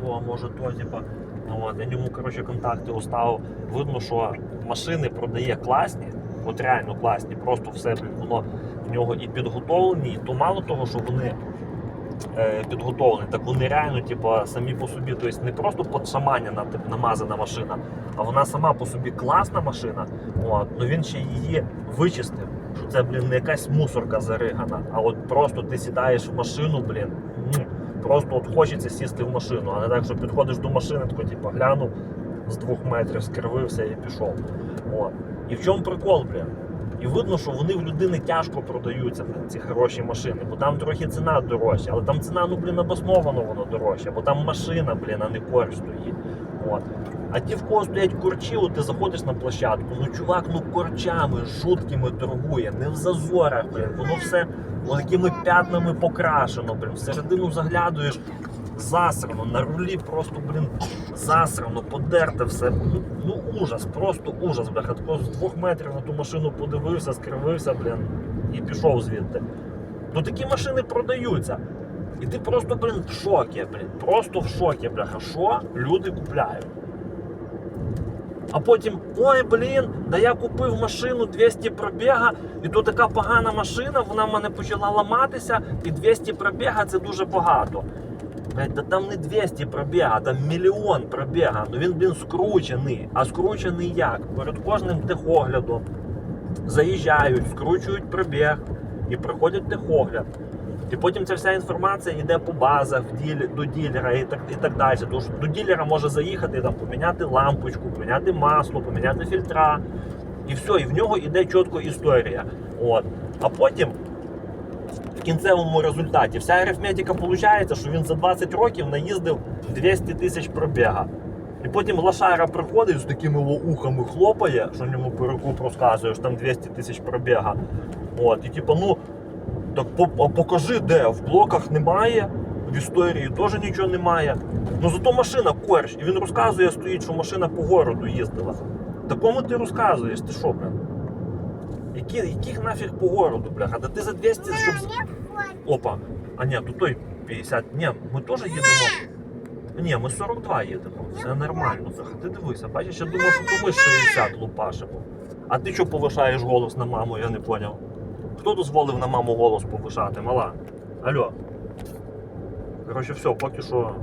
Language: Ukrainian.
то, а може то, типа. Ну, от, я йому коротше, контакти оставив. Видно, що машини продає класні, от реально класні, просто все воно в нього і підготовлені, і то мало того, що вони е, підготовлені, так вони реально, типа, самі по собі, тобто не просто подшаманяна, тип, намазана машина, а вона сама по собі класна машина. От, ну він ще її вичистив. Що це, блін, не якась мусорка заригана, а от просто ти сідаєш в машину, блін. Просто от хочеться сісти в машину, а не так, що підходиш до машини, тако, типу, глянув з двох метрів, скривився і пішов. От. І в чому прикол, блін? І видно, що вони в людини тяжко продаються, блін, ці хороші машини, бо там трохи ціна дорожча, але там ціна, ну, блін, обосновано воно дорожча, бо там машина, блін, а не корч стоїть. От. А ті, в кого стоять корчі, от ти заходиш на площадку, ну чувак, ну корчами, жуткими торгує, не в зазорах, блін, воно все такими п'ятнами покрашено, блін, всередину заглядуєш, засрано, на рулі просто, блін, засрано, подерте все. Ну, ну ужас, просто ужас, бляха. Тако з двох метрів на ту машину подивився, скривився, блін, і пішов звідти. Ну такі машини продаються. І ти просто, блін, в шокі, блін. Просто в шокі, бляха. Що люди купляють? А потім, ой, блін, да я купив машину 200 пробіга, і то така погана машина, вона в мене почала ламатися, і 200 пробіга це дуже багато. Блядь, да там не 200 пробіга, там мільйон пробіга. Ну він, блін, скручений. А скручений як? Перед кожним техоглядом заїжджають, скручують пробіг і проходять техогляд. І потім ця вся інформація йде по базах до ділера і так, і так далі. Тому що до ділера може заїхати там, поміняти лампочку, поміняти масло, поміняти фільтра. І все, і в нього йде чітко історія. От. А потім в кінцевому результаті вся арифметика виходить, що він за 20 років наїздив 200 тисяч пробіга. І потім лошара приходить з такими ухами хлопає, що йому перекуп розказує, що там 200 тисяч пробіга. От, і типу, ну, так покажи, де в блоках немає, в історії теж нічого немає. Ну зато машина корч. І він розказує, стоїть, що машина по городу їздила. Такому ти розказуєш, ти що, блин? Які, яких нафіг по городу, бляха? Да ти за 200, щоб. Опа. А ні, тут той 50. Ні, ми теж їдемо. Ні, ми 42 їдемо. Все нормально. Бляха. Ти дивися, бачиш, я думав, що то ми 60 лупашимо. А ти що повишаєш голос на маму, я не поняв. Хто дозволив на маму голос повишати? Мала. Алло. Коротше, все, поки що